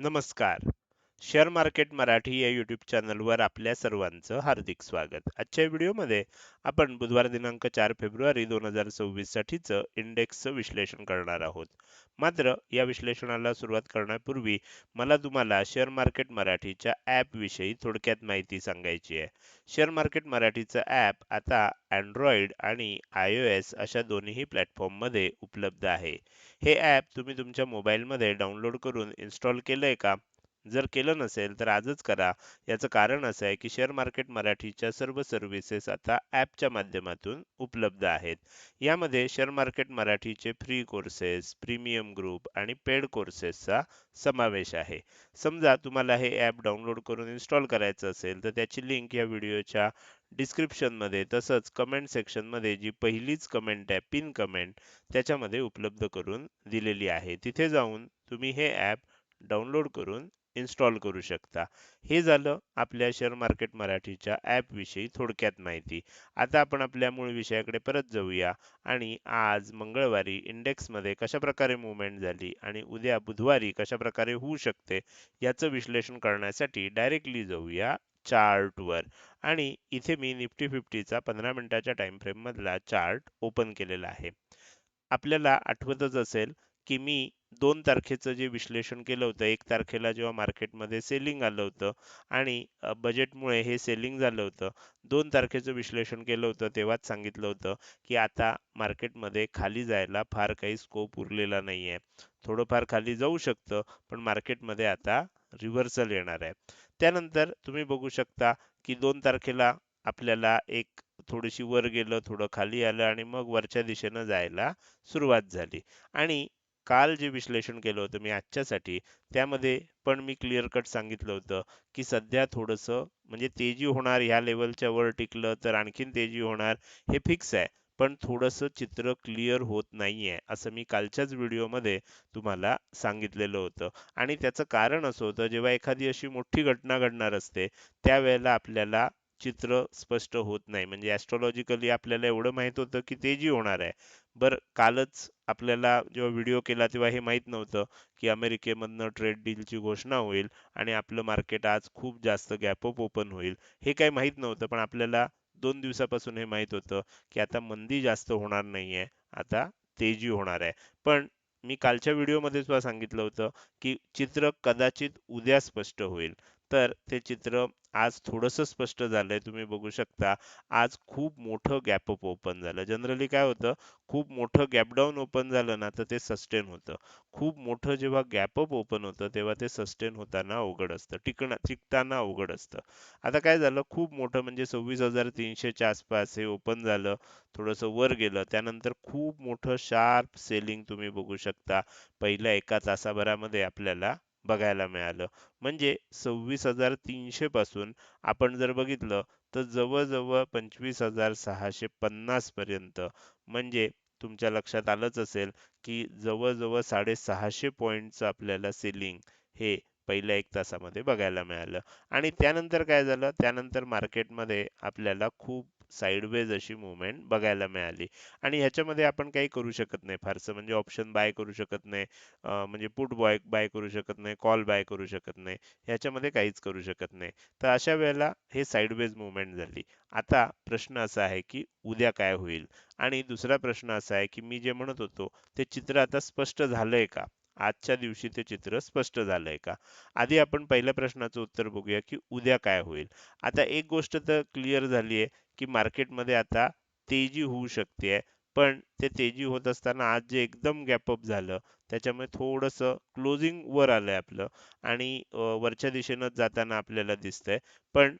नमस्कार share market Marathi या YouTube चॅनलवर आपल्या सर्वांचं हार्दिक स्वागत. आजच्या व्हिडिओमध्ये आपण बुधवार दिनांक चार फेब्रुवारी दोन हजार सव्वीससाठीचं इंडेक्सचं विश्लेषण करणार आहोत. मात्र या विश्लेषणाला सुरुवात करण्यापूर्वी मला तुम्हाला शेअर मार्केट मराठीच्या ॲपविषयी थोडक्यात माहिती सांगायची आहे. शेअर मार्केट मराठीचं ॲप आता अँड्रॉइड आणि आय ओ एस अशा दोन्हीही प्लॅटफॉर्ममध्ये उपलब्ध आहे. हे ॲप तुम्ही तुमच्या मोबाईलमध्ये डाउनलोड करून इन्स्टॉल केलंय का? जर केलं नसेल तर आजच करा. याचं कारण असं आहे की शेअर मार्केट मराठीच्या सर्व सर्व्हिसेस आता ॲपच्या माध्यमातून उपलब्ध आहेत. यामध्ये शेअर मार्केट मराठीचे फ्री कोर्सेस प्रीमियम ग्रुप आणि पेड कोर्सेसचा समावेश आहे. समजा तुम्हाला हे ॲप डाउनलोड करून इन्स्टॉल करायचं असेल तर त्याची लिंक या व्हिडिओच्या डिस्क्रिप्शनमध्ये तसंच कमेंट सेक्शनमध्ये जी पहिलीच कमेंट आहे पिन कमेंट त्याच्यामध्ये उपलब्ध करून दिलेली आहे. तिथे जाऊन तुम्ही हे ॲप डाउनलोड करून इन्स्टॉल करू शकता. हे झालं आपल्या शेअर मार्केट मराठीच्या ॲपविषयी थोडक्यात माहिती. आता आपण आपल्या मूळ विषयाकडे परत जाऊया आणि आज मंगळवारी इंडेक्समध्ये कशाप्रकारे मुवमेंट झाली आणि उद्या बुधवारी कशा प्रकारे होऊ शकते याचं विश्लेषण करण्यासाठी डायरेक्टली जाऊया चार्टवर आणि इथे मी निफ्टी फिफ्टीचा पंधरा मिनिटाच्या टाइम फ्रेम मधला चार्ट ओपन केलेला आहे. आपल्याला आठवतच असेल की मी दोन तारखेचं जे विश्लेषण केलं होतं एक तारखेला जेव्हा मार्केटमध्ये सेलिंग आलं होतं आणि बजेटमुळे हे सेलिंग झालं होतं दोन तारखेचं विश्लेषण केलं होतं तेव्हाच सांगितलं होतं की आता मार्केटमध्ये खाली जायला फार काही स्कोप उरलेला नाही आहे थोडंफार खाली जाऊ शकतं पण मार्केटमध्ये आता रिव्हर्सल येणार आहे. त्यानंतर तुम्ही बघू शकता की दोन तारखेला आपल्याला एक थोडीशी वर गेलं थोडं खाली आलं आणि मग वरच्या दिशेनं जायला सुरुवात झाली. आणि काल जे विश्लेषण केलं होतं मी आजच्यासाठी त्यामध्ये पण मी क्लिअर कट सांगितलं होतं की सध्या थोडंसं म्हणजे तेजी होणार ह्या लेवलच्या वर टिकलं तर आणखीन तेजी होणार हे फिक्स आहे. पण थोडंसं चित्र क्लिअर होत नाहीये असं मी कालच्याच व्हिडिओमध्ये तुम्हाला सांगितलेलं होतं. आणि त्याचं कारण असं होतं जेव्हा एखादी अशी मोठी घटना घडणार असते त्यावेळेला आपल्याला चित्र स्पष्ट होत नाही. म्हणजे ॲस्ट्रॉलॉजिकली आपल्याला एवढं माहीत होतं की तेजी होणार आहे. बरं कालच आपल्याला जेव्हा व्हिडिओ केला तेव्हा हे माहीत नव्हतं की अमेरिकेमधनं ट्रेड डीलची घोषणा होईल आणि आपलं मार्केट आज खूप जास्त गॅपअप ओपन होईल. हे काही माहीत नव्हतं पण आपल्याला दोन दिवसापासून हे माहीत होतं की आता मंदी जास्त होणार नाहीये. आता तेजी होणार आहे. पण मी कालच्या व्हिडिओमध्ये सुद्धा सांगितलं होतं की चित्र कदाचित उद्या स्पष्ट होईल. तर ते चित्र आज थोडंसं स्पष्ट झालंय तुम्ही बघू शकता. आज खूप मोठं गॅप अप ओपन झालं. जनरली काय होतं खूप मोठं गॅपडाऊन ओपन झालं ना तर ते सस्टेन होतं. खूप मोठं जेव्हा गॅप अप ओपन होतं तेव्हा ते सस्टेन होताना अवघड असतं. टिकणं टिकताना अवघड असतं. आता काय झालं खूप मोठं म्हणजे सव्वीस हजार तीनशेच्या आसपास हे ओपन झालं थोडंसं वर गेलं. त्यानंतर खूप मोठं शार्प सेलिंग तुम्ही बघू शकता. पहिल्या एका तासाभरामध्ये आपल्याला बघायला मिळालं. म्हणजे सव्वीस हजार तीनशे पासून आपण जर बघितलं तर जवळजवळ पंचवीस हजार सहाशे पन्नास पर्यंत. म्हणजे तुमच्या लक्षात आलंच असेल की जवळजवळ साडेसहाशे पॉईंटचं आपल्याला सेलिंग हे पहिल्या एक तासामध्ये बघायला मिळालं. आणि त्यानंतर काय झालं? त्यानंतर मार्केटमध्ये आपल्याला खूप साईडवेज अशी मुवमेंट बघायला मिळाली. आणि ह्याच्यामध्ये आपण काही करू शकत नाही फारसं. म्हणजे ऑप्शन बाय करू शकत नाही. म्हणजे पुट बॉय बाय करू शकत नाही. कॉल बाय करू शकत नाही. ह्याच्यामध्ये काहीच करू शकत नाही. तर अशा वेळेला हे साईडवेज मुवमेंट झाली. आता प्रश्न असा आहे की उद्या काय होईल? आणि दुसरा प्रश्न असा आहे की मी जे म्हणत होतो ते चित्र आता स्पष्ट झालंय का? आजच्या दिवशी ते चित्र स्पष्ट झालंय का? आधी आपण पहिल्या प्रश्नाचं उत्तर बघूया की उद्या काय होईल. आता एक गोष्ट तर क्लिअर झाली आहे की मार्केटमध्ये आता तेजी होऊ शकते पण ते तेजी होत असताना आज जे एकदम गॅपअप झालं त्याच्यामुळे थोडंसं क्लोजिंग वर आलंय आपलं आणि वरच्या दिशेनं जाताना आपल्याला दिसतंय. पण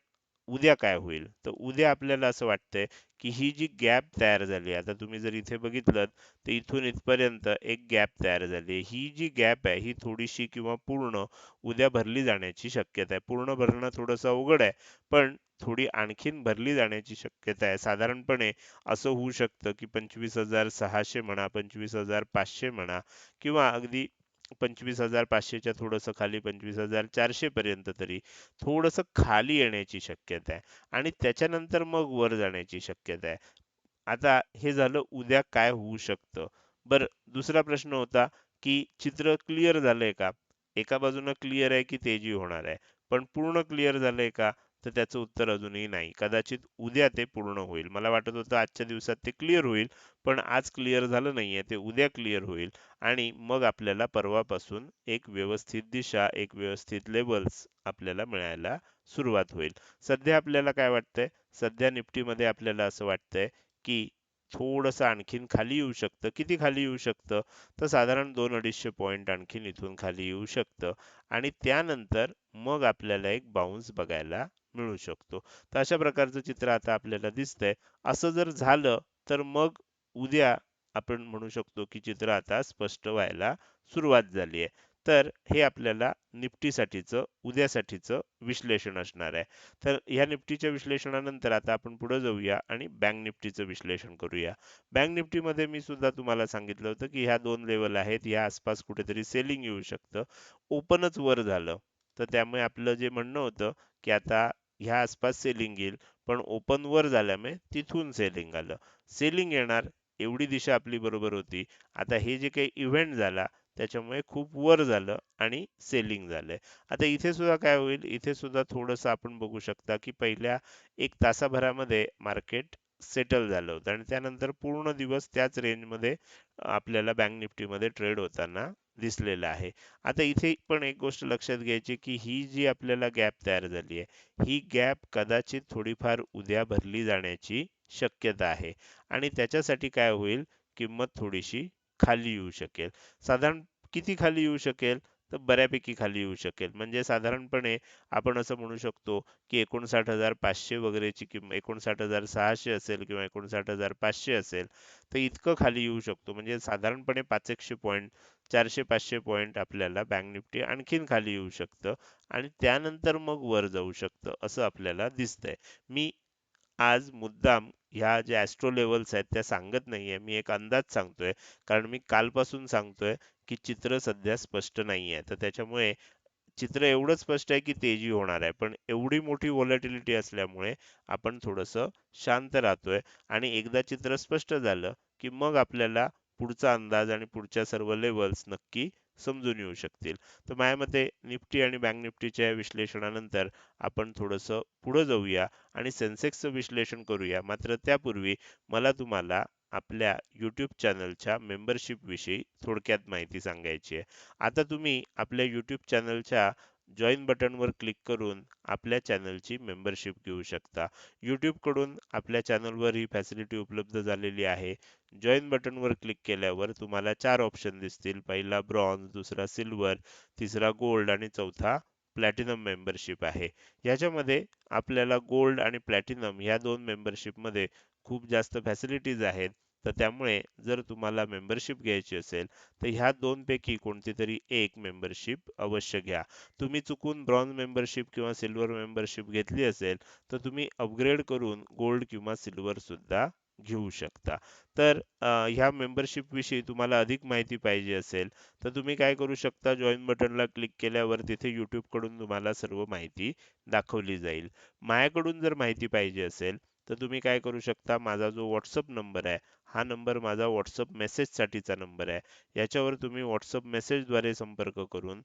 उद्या काय होईल? तर उद्या आपल्याला असं वाटतंय की ही जी गॅप तयार झाली आता तुम्ही जर इथे बघितलं तर इथून इथपर्यंत एक गॅप तयार झाली ही जी गॅप आहे ही थोडीशी किंवा पूर्ण उद्या भरली जाण्याची शक्यता आहे. पूर्ण भरणं थोडंसं अवघड आहे पण थोडी आणखीन भरली जाण्याची शक्यता आहे. साधारणपणे असं होऊ शकतं की पंचवीस हजार सहाशे म्हणा पंचवीस हजार पाचशे म्हणा किंवा अगदी पंचवीस हजार पाचशेच्या थोडंसं खाली पंचवीस हजार चारशे पर्यंत तरी थोडंसं खाली येण्याची शक्यता आहे. आणि त्याच्यानंतर मग वर जाण्याची शक्यता आहे. आता हे झालं उद्या काय होऊ शकतं? बरं दुसरा प्रश्न होता की चित्र क्लिअर झालंय का? एका बाजूनं क्लिअर आहे की तेजी होणार आहे. पण पूर्ण क्लिअर झालंय का? तर त्याचं उत्तर अजूनही नाही. कदाचित उद्या ते पूर्ण होईल. मला वाटत होतं आजच्या दिवसात ते क्लिअर होईल पण आज क्लिअर झालं नाहीये. ते उद्या क्लिअर होईल. आणि मग आपल्याला परवापासून एक व्यवस्थित दिशा एक व्यवस्थित लेवल्स आपल्याला मिळायला सुरुवात होईल. सध्या आपल्याला काय वाटतंय? सध्या निफ्टीमध्ये आपल्याला असं वाटतंय की थोडंसं आणखीन खाली येऊ शकतं. किती खाली येऊ शकतं? तर साधारण दोन अडीचशे पॉईंट आणखीन इथून खाली येऊ शकतं. आणि त्यानंतर मग आपल्याला एक बाउन्स बघायला मिळू शकतो. तर अशा प्रकारचं चित्र आता आपल्याला दिसतंय. असं जर झालं तर मग उद्या आपण म्हणू शकतो की चित्र आता स्पष्ट व्हायला सुरुवात झाली आहे. तर हे आपल्याला निफ्टीसाठीचं उद्यासाठीचं विश्लेषण असणार आहे. तर ह्या निफ्टीच्या विश्लेषणानंतर आता आपण पुढे जाऊया आणि बँक निफ्टीचं विश्लेषण करूया. बँक निफ्टीमध्ये मी सुद्धा तुम्हाला सांगितलं होतं की ह्या दोन लेवल आहेत. या आसपास कुठेतरी सेलिंग येऊ शकतं. ओपनच वर झालं. तर त्यामुळे आपलं जे म्हणणं होतं की आता ह्या आसपास सेलिंग येईल पण ओपन वर झाल्यामुळे तिथून सेलिंग आलं. सेलिंग येणार एवढी दिशा आपली बरोबर होती. आता हे जे काही इव्हेंट झाला त्याच्यामुळे खूप वर झालं आणि सेलिंग झालंय. आता इथे सुद्धा काय होईल इथे सुद्धा थोडंसं आपण बघू शकता की पहिल्या एक तासाभरामध्ये मार्केट सेटल झालं होतं आणि त्यानंतर पूर्ण दिवस त्याच रेंजमध्ये आपल्याला बँक निफ्टीमध्ये ट्रेड होताना दिसलेलं आहे. आता इथे पण एक गोष्ट लक्षात घ्यायची की ही जी आपल्याला गॅप तयार झाली आहे ही गॅप कदाचित थोडीफार उद्या भरली जाण्याची शक्यता आहे. आणि त्याच्यासाठी काय होईल? किंमत थोडीशी खाली येऊ शकेल. साधारण किती खाली येऊ शकेल? तर बऱ्यापैकी खाली येऊ शकेल. म्हणजे साधारणपणे आपण असं म्हणू शकतो की एकोणसाठ हजार पाचशे वगैरेची किंमत एकोणसाठ हजार सहाशे असेल किंवा एकोणसाठ हजार पाचशे असेल तर इतकं खाली येऊ शकतो. म्हणजे साधारणपणे पाच एकशे पॉईंट चारशे पाचशे पॉईंट आपल्याला बँक निफ्टी आणखीन खाली येऊ शकतं आणि त्यानंतर मग वर जाऊ शकतं असं आपल्याला दिसतंय. मी आज मुद्दाम ह्या ज्या ॲस्ट्रो लेवल्स आहेत त्या सांगत नाहीये. मी एक अंदाज सांगतोय. कारण मी कालपासून सांगतोय की चित्र सध्या स्पष्ट नाहीये. तर त्याच्यामुळे चित्र एवढं स्पष्ट आहे की तेजी होणार आहे. पण एवढी मोठी व्हॉलेटिलिटी असल्यामुळे आपण थोडंसं शांत राहतोय. आणि एकदा चित्र स्पष्ट झालं की मग आपल्याला पुढचा अंदाज आणि पुढच्या सर्व लेवल्स नक्की समजून येऊ शकतील. तर माझ्या मते निफ्टी आणि बँक निफ्टीच्या विश्लेषणानंतर आपण थोडंसं पुढं जाऊया आणि सेन्सेक्सचं विश्लेषण करूया. मात्र त्यापूर्वी मला तुम्हाला आपल्या यूट्यूब चॅनलच्या मेंबरशिप विषयी थोडक्यात माहिती सांगायची आहे. आता तुम्ही आपल्या यूट्यूब चॅनलच्या जॉईन बटनवर क्लिक करून आपल्या चॅनलची मेंबरशिप घेऊ शकता. यूट्यूबकडून आपल्या चॅनलवर ही फॅसिलिटी उपलब्ध झालेली आहे. जॉईन बटनवर क्लिक केल्यावर तुम्हाला चार ऑप्शन दिसतील. पहिला ब्रॉन्झ दुसरा सिल्वर तिसरा गोल्ड आणि चौथा प्लॅटिनम मेंबरशिप आहे. याच्यामध्ये आपल्याला गोल्ड आणि प्लॅटिनम या दोन मेंबरशिपमध्ये खूप जास्त फॅसिलिटीज आहेत. तर त्यामुळे जर तुम्हाला मेंबरशिप घ्यायची असेल तर ह्या दोन पैकी कोणती तरी एक मेंबरशिप अवश्य घ्या. तुम्ही चुकून ब्रॉन्झ मेंबरशिप किंवा सिल्वर मेंबरशिप घेतली असेल तर तुम्ही अपग्रेड करून गोल्ड किंवा सिल्वर सुद्धा घेऊ शकता. तर ह्या मेंबरशिप विषयी तुम्हाला अधिक माहिती पाहिजे असेल तर तुम्ही काय करू शकता? जॉईन बटनला क्लिक केल्यावर तिथे यूट्यूबकडून तुम्हाला सर्व माहिती दाखवली जाईल. माझ्याकडून जर माहिती पाहिजे असेल तर तुम्ही काय करू शकता माझा जो व्हॉट्सअप नंबर आहे हा नंबर माझा व्हॉट्सअप मेसेजसाठीचा नंबर आहे. याच्यावर तुम्ही व्हॉट्सअप मेसेजद्वारे संपर्क करून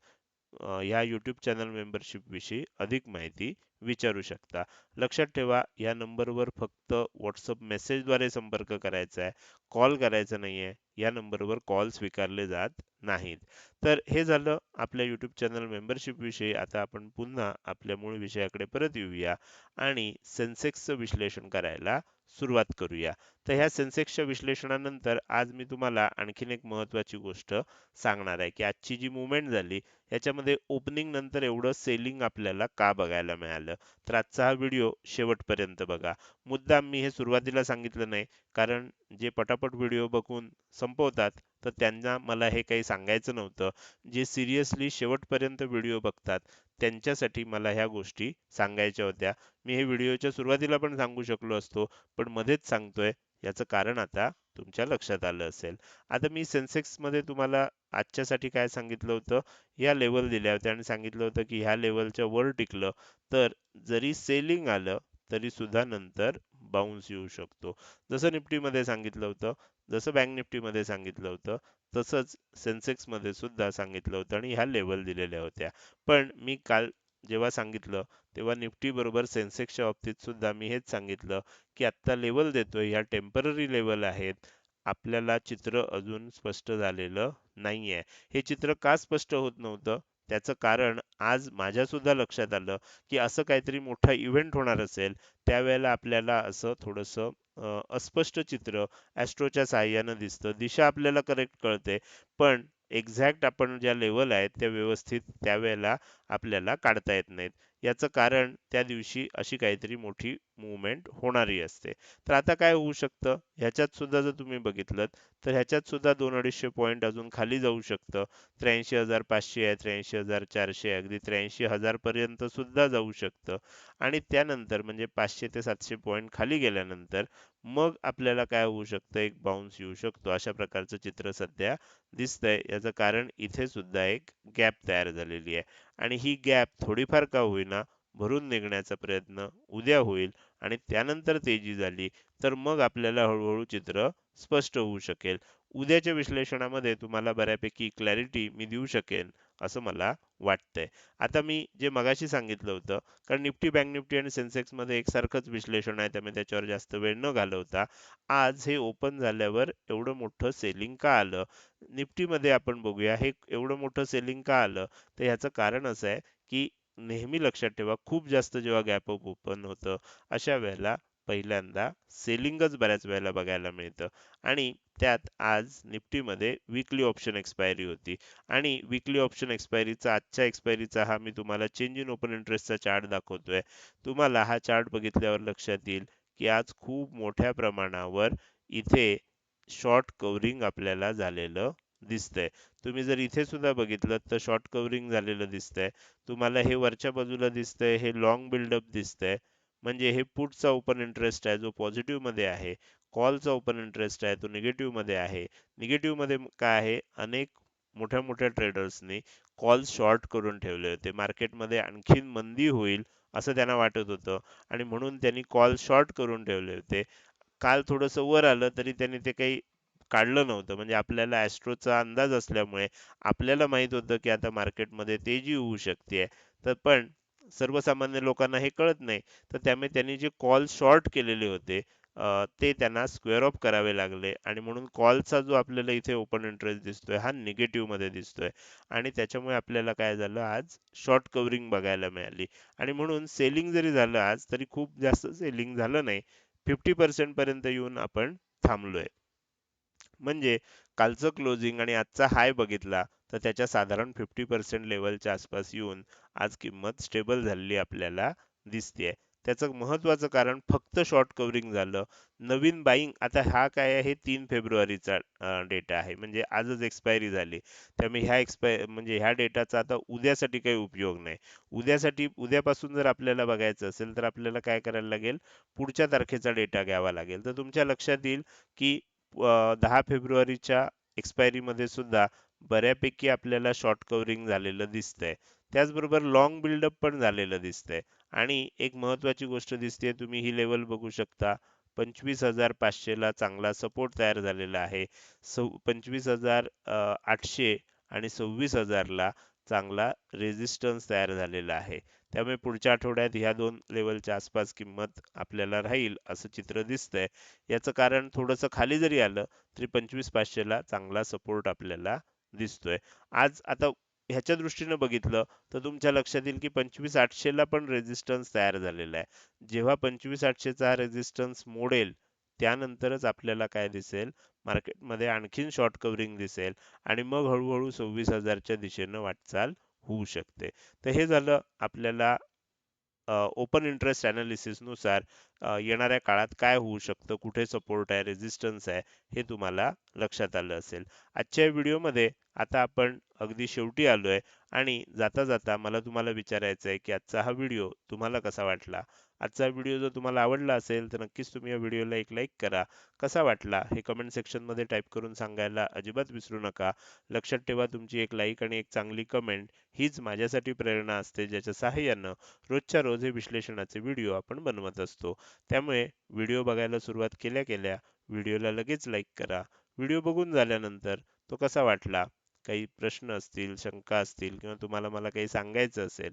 या यूट्यूब चॅनल मेंबरशिपविषयी अधिक माहिती विचारू शकता. लक्षात ठेवा या नंबरवर फक्त व्हॉट्सअप मेसेजद्वारे संपर्क करायचा आहे. कॉल करायचा नाहीये. या नंबरवर कॉल स्वीकारले जात नाहीत. तर हे झालं आपल्या यूट्यूब चॅनल मेंबरशिपविषयी आता आपण पुन्हा आपल्या मूळ विषयाकडे परत येऊया आणि सेन्सेक्सचं विश्लेषण करायला सुरुवात करूया. तर ह्या सेन्सेक्सच्या विश्लेषणानंतर आज मी तुम्हाला आणखीन एक महत्त्वाची गोष्ट सांगणार आहे की आजची जी मुवमेंट झाली याच्यामध्ये ओपनिंग नंतर एवढं सेलिंग आपल्याला का बघायला मिळालं? तर आजचा हा व्हिडिओ शेवटपर्यंत बघा. मुद्दाम मी हे सुरुवातीला सांगितलं नाही कारण जे पटापट व्हिडिओ बघून संपवतात तर त्यांना मला हे काही सांगायचं नव्हतं. जे सिरियसली शेवटपर्यंत व्हिडिओ बघतात त्यांच्यासाठी मला ह्या गोष्टी सांगायच्या होत्या. मी हे व्हिडिओच्या सुरुवातीला पण सांगू शकलो असतो पण मध्येच सांगतोय. याचं कारण आता तुमच्या लक्षात आलं असेल. आता मी सेन्सेक्समध्ये तुम्हाला आजच्यासाठी काय सांगितलं होतं? या लेवल दिल्या होत्या आणि सांगितलं होतं की ह्या लेवलच्या वर टिकलं. तर जरी सेलिंग आलं तरी सुद्धा नंतर बाउन्स येऊ शकतो. जसं निफ्टीमध्ये सांगितलं होतं जसं बँक निफ्टीमध्ये सांगितलं होतं तसंच सेन्सेक्समध्ये सुद्धा सांगितलं होतं आणि ह्या लेवल दिलेल्या होत्या. पण मी काल जेव्हा सांगितलं तेव्हा निफ्टी बरोबर सेन्सेक्सच्या बाबतीत सुद्धा मी हेच सांगितलं की आत्ता लेवल देतोय ह्या टेंपररी लेवल आहेत. आपल्याला चित्र अजून स्पष्ट झालेलं नाहीये. हे चित्र का स्पष्ट होत नव्हतं? त्याचं कारण आज माझ्या सुद्धा लक्षात आलं की असं काहीतरी मोठा इव्हेंट होणार असेल त्यावेळेला आपल्याला असं थोडंसं अस्पष्ट चित्र ॲस्ट्रोच्या सहाय्यानं दिसतं. दिशा आपल्याला करेक्ट कळते पण एक्झॅक्ट आपण ज्या लेवल आहेत त्या व्यवस्थित त्यावेळेला आपल्याला काढता येत नाहीत. याचं कारण त्या दिवशी अशी काहीतरी मोठी मुवमेंट होणारी असते. तर आता काय होऊ शकतं? ह्याच्यात सुद्धा जर तुम्ही बघितलं तर ह्याच्यात सुद्धा दोन अडीचशे पॉईंट अजून खाली जाऊ शकतं. त्र्याऐंशी हजार पाचशे आहे त्र्याऐंशी हजार चारशे आहे अगदी त्र्याऐंशी हजार पर्यंत सुद्धा जाऊ शकतं. आणि त्यानंतर म्हणजे पाचशे ते सातशे पॉईंट खाली गेल्यानंतर मग आपल्याला काय होऊ शकतं? एक बाउन्स येऊ शकतो. अशा प्रकारचं चित्र सध्या दिसतंय. याचं कारण इथे सुद्धा एक गॅप तयार झालेली आहे. आणि ही गॅप थोडीफार का होईना भरून निघण्याचा प्रयत्न उद्या होईल आणि त्यानंतर तेजी झाली तर मग आपल्याला हळूहळू चित्र स्पष्ट होऊ शकेल. उद्याच्या विश्लेषणामध्ये तुम्हाला बऱ्यापैकी क्लॅरिटी मी देऊ शकेन. असं मला वाटतंय. आता मी जे मगाशी सांगितलं होतं कारण निफ्टी बँक निफ्टी आणि सेन्सेक्समध्ये एकसारखंच विश्लेषण आहे त्यामुळे त्याच्यावर जास्त वेळ न घालवता आज हे ओपन झाल्यावर एवढं मोठं सेलिंग का आलं? निफ्टीमध्ये आपण बघूया हे एवढं मोठं सेलिंग का आलं? तर ह्याचं कारण असं आहे की नेहमी लक्षात ठेवा खूप जास्त जेव्हा गॅप अप ओपन होतं अशा वेळेला पहिल्यांदा सेलिंगच बऱ्याच वेळेला बघायला मिळतं. आणि त्यात आज निफ्टीमध्ये विकली ऑप्शन एक्सपायरी होती. आणि विकली ऑप्शन एक्सपायरीचा आजच्या एक्सपायरीचा हा मी तुम्हाला चेंज इन ओपन इंटरेस्टचा चार्ट दाखवतोय. तुम्हाला हा चार्ट बघितल्यावर लक्षात येईल की आज खूप मोठ्या प्रमाणावर इथे शॉर्ट कव्हरिंग आपल्याला झालेलं दिसतंय. तुम्ही जर इथे सुद्धा बघितलं तर शॉर्ट कव्हरिंग झालेलं दिसतंय. तुम्हाला हे वरच्या बाजूला दिसतंय हे लॉंग बिल्डअप दिसतंय. म्हणजे हे पुटचा ओपन इंटरेस्ट आहे जो पॉझिटिव्हमध्ये आहे कॉलचा ओपन इंटरेस्ट आहे तो निगेटिव्हमध्ये आहे. निगेटिव्हमध्ये काय आहे? अनेक मोठ्या मोठ्या ट्रेडर्सनी कॉल शॉर्ट करून ठेवले होते. मार्केटमध्ये आणखीन मंदी होईल असं त्यांना वाटत होतं आणि म्हणून त्यांनी कॉल शॉर्ट करून ठेवले होते. काल थोडंसं वर आलं तरी त्यांनी ते काही काढलं नव्हतं. म्हणजे आपल्याला ॲस्ट्रोचा अंदाज असल्यामुळे आपल्याला माहीत होतं की आता मार्केटमध्ये तेजी होऊ शकते तर पण सर्वसामान्य लोकांना हे कळत नाही. तर त्यामुळे त्यांनी जे कॉल शॉर्ट केलेले होते ते त्यांना स्क्वेअर ऑफ करावे लागले. आणि म्हणून कॉलचा जो आपल्याला इथे ओपन इंटरेस्ट दिसतोय हा निगेटिव्हमध्ये दिसतोय. आणि त्याच्यामुळे आपल्याला काय झालं आज शॉर्ट कव्हरिंग बघायला मिळाली. आणि म्हणून सेलिंग जरी झालं आज तरी खूप जास्त सेलिंग झालं नाही. फिफ्टी पर्सेंट पर्यंत येऊन आपण थांबलोय. म्हणजे कालचं क्लोजिंग आणि आजचा हाय बघितला तर त्याच्या साधारण फिफ्टी पर्सेंट लेवलच्या आसपास येऊन आज किंमत स्टेबल झालेली आपल्याला दिसते त्याचं महत्वाचं कारण फक्त शॉर्ट कव्हरिंग झालं. नवीन बाईंग आता हा काय आहे? तीन फेब्रुवारीचा डेटा आहे. म्हणजे आजच एक्सपायरी झाली. त्यामुळे ह्या एक्सपाय म्हणजे ह्या डेटाचा आता उद्यासाठी काही उपयोग नाही. उद्यासाठी उद्यापासून जर आपल्याला बघायचं असेल तर आपल्याला काय करायला लागेल? पुढच्या तारखेचा डेटा घ्यावा लागेल. तर तुमच्या लक्षात येईल की दहा फेब्रुवारीच्या एक्सपायरी मध्ये सुद्धा बऱ्यापैकी आपल्याला शॉर्ट कव्हरिंग झालेलं दिसतंय. त्याचबरोबर लॉंग बिल्डअप पण झालेलं दिसतंय. आणि एक महत्त्वाची गोष्ट दिसते तुम्ही ही लेवल बघू शकता. पंचवीस हजार पाचशेला चांगला सपोर्ट तयार झालेला आहे. सव पंचवीस हजार आठशे आणि सव्वीस हजारला चांगला रेजिस्टन्स तयार झालेला आहे. त्यामुळे पुढच्या आठवड्यात ह्या दोन लेवलच्या आसपास किंमत आपल्याला राहील असं चित्र दिसतंय. याचं कारण थोडंसं खाली जरी आलं तरी पंचवीस पाचशेला चांगला सपोर्ट आपल्याला दिसतोय. आज आता ह्याच्या दृष्टीने बघितलं तर तुमच्या लक्षात येईल की पंचवीस आठशेला पण रेजिस्टन्स तयार झालेला आहे. जेव्हा पंचवीस आठशेचा हा रेझिस्टन्स मोडेल त्यानंतरच आपल्याला काय दिसेल? मार्केटमध्ये आणखीन शॉर्ट कव्हरिंग दिसेल आणि मग हळूहळू सव्वीस हजारच्या दिशेनं वाटचाल होऊ शकते. तर हे झालं आपल्याला ओपन इंटरेस्ट अनालिसिसनुसार. येणाऱ्या काळात काय होऊ शकतं? कुठे सपोर्ट आहे? रेजिस्टन्स आहे? हे तुम्हाला लक्षात आलं असेल. आजच्या व्हिडिओमध्ये आता आपण अगदी शेवटी आलोय आणि जाता जाता मला तुम्हाला विचारायचं आहे की आजचा हा व्हिडिओ तुम्हाला कसा वाटला? आजचा व्हिडिओ जर तुम्हाला आवडला असेल तर नक्कीच तुम्ही या व्हिडिओला एक लाईक करा. कसा वाटला? हे कमेंट सेक्शनमध्ये टाईप करून सांगायला अजिबात विसरू नका. लक्षात ठेवा तुमची एक लाईक आणि एक चांगली कमेंट हीच माझ्यासाठी प्रेरणा असते ज्याच्या सहाय्यानं रोजच्या रोज हे विश्लेषणाचे व्हिडिओ आपण बनवत असतो. त्यामुळे व्हिडिओ बघायला सुरुवात केल्या केल्या व्हिडिओला लगेच लाईक करा. व्हिडिओ बघून झाल्यानंतर तो कसा वाटला? काही प्रश्न असतील शंका असतील किंवा तुम्हाला मला काही सांगायचं असेल